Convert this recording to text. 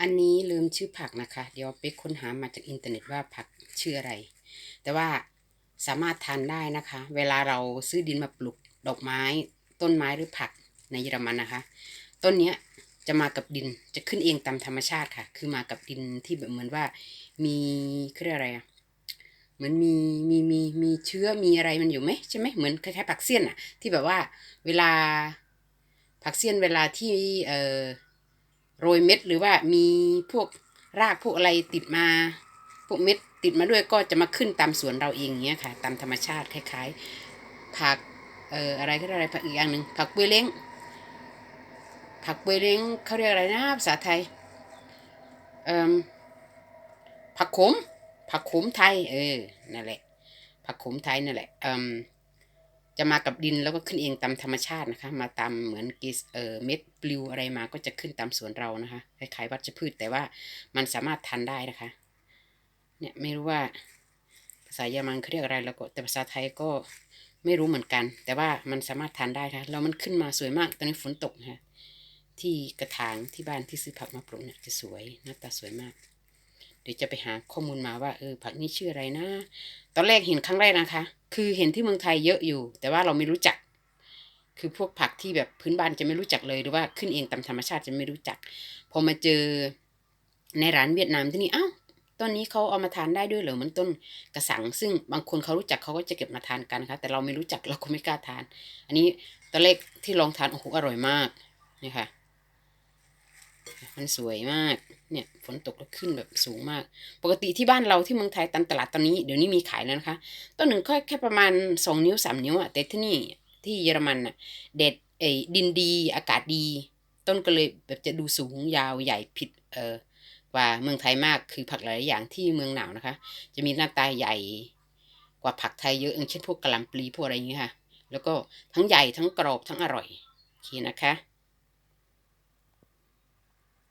อันนี้ลืมชื่อผักนะคะ เดี๋ยวไปค้นหามาจากอินเทอร์เน็ตว่าผักชื่ออะไร แต่ว่าสามารถทานได้นะคะ เวลาเราซื้อดินมาปลูกดอกไม้ ต้นไม้หรือผักในเยอรมันนะคะ ต้นเนี้ยจะมากับดินจะขึ้นเองตามธรรมชาติค่ะ คือมากับดินที่แบบเหมือนว่ามีเขาเรียกอะไรอะเหมือนมีมีมีมีเชื้อมีอะไรมันอยู่ไหมใช่ไหมเหมือนคล้ายๆผักเสี้ยนอะที่แบบว่าเวลาผักเสี้ยนเวลาที่เอ่อ โรยเม็ดหรือว่ามีพวกรากพวกอะไรติดมา พวกเม็ดติดมาด้วยก็จะมาขึ้นตามสวนเราเองเงี้ยค่ะ ตามธรรมชาติคล้าย ๆ ผักเอ่ออะไรก็อะไรผักอีกอย่างหนึ่งผักเบยเล้งผักเบยเล้งเขาเรียกอะไรนะภาษาไทยเอ่อผักขมผักขมไทยเออนั่นแหละผักขมไทยนั่นแหละเอ่อ จะมากับดินแล้วก็ขึ้นเองตามธรรมชาตินะคะ มาตามเหมือนกิสเอ่อเม็ดปลิวอะไรมาก็จะขึ้นตามสวนเรานะคะคล้ายๆวัชพืชแต่ว่ามันสามารถทานได้นะคะ เนี่ยไม่รู้ว่าภาษาเยอรมันเขาเรียกอะไรแล้วก็แต่ภาษาไทยก็ไม่รู้เหมือนกัน แต่ว่ามันสามารถทานได้ค่ะแล้วมันขึ้นมาสวยมากตอนนี้ฝนตกนะคะที่กระถางที่บ้านที่ซื้อผักมาปลูกเนี่ยจะสวยหน้าตาสวยมาก เดี๋ยวจะไปหาข้อมูลมาว่าเออผักนี้ชื่ออะไรนะ ตอนแรกเห็นครั้งแรกนะคะ คือเห็นที่เมืองไทยเยอะอยู่ แต่ว่าเราไม่รู้จัก คือพวกผักที่แบบพื้นบ้านจะไม่รู้จักเลยหรือว่าขึ้นเองตามธรรมชาติจะไม่รู้จัก พอมาเจอในร้านเวียดนามที่นี่อ้าวต้นนี้เขาเอามาทานได้ด้วยเหรอมันต้นกระสัง ซึ่งบางคนเขารู้จักเขาก็จะเก็บมาทานกันนะคะแต่เราไม่รู้จักเราก็ไม่กล้าทาน อันนี้ตอนแรกที่ลองทานโอ้โหอร่อยมากนี่ค่ะ มันสวยมาก เนี่ยฝนตกแล้วขึ้นแบบสูงมาก ปกติที่บ้านเราที่เมืองไทยตามตลาดตอนนี้เดี๋ยวนี้มีขายแล้วนะคะ ต้นหนึ่งก็แค่ประมาณสองนิ้วสามนิ้วอะแต่ที่นี่ที่เยอรมันอะเด็ดเอยดินดีอากาศดี ต้นก็เลยแบบจะดูสูงยาวใหญ่ผิดเออกว่าเมืองไทยมากคือผักหลายอย่างที่เมืองหนาวนะคะ จะมีหน้าตาใหญ่กว่าผักไทยเยอะอย่างเช่นพวกกะหล่ำปลีพวกอะไรอย่างเงี้ยค่ะ แล้วก็ทั้งใหญ่ทั้งกรอบทั้งอร่อยโอเคนะคะ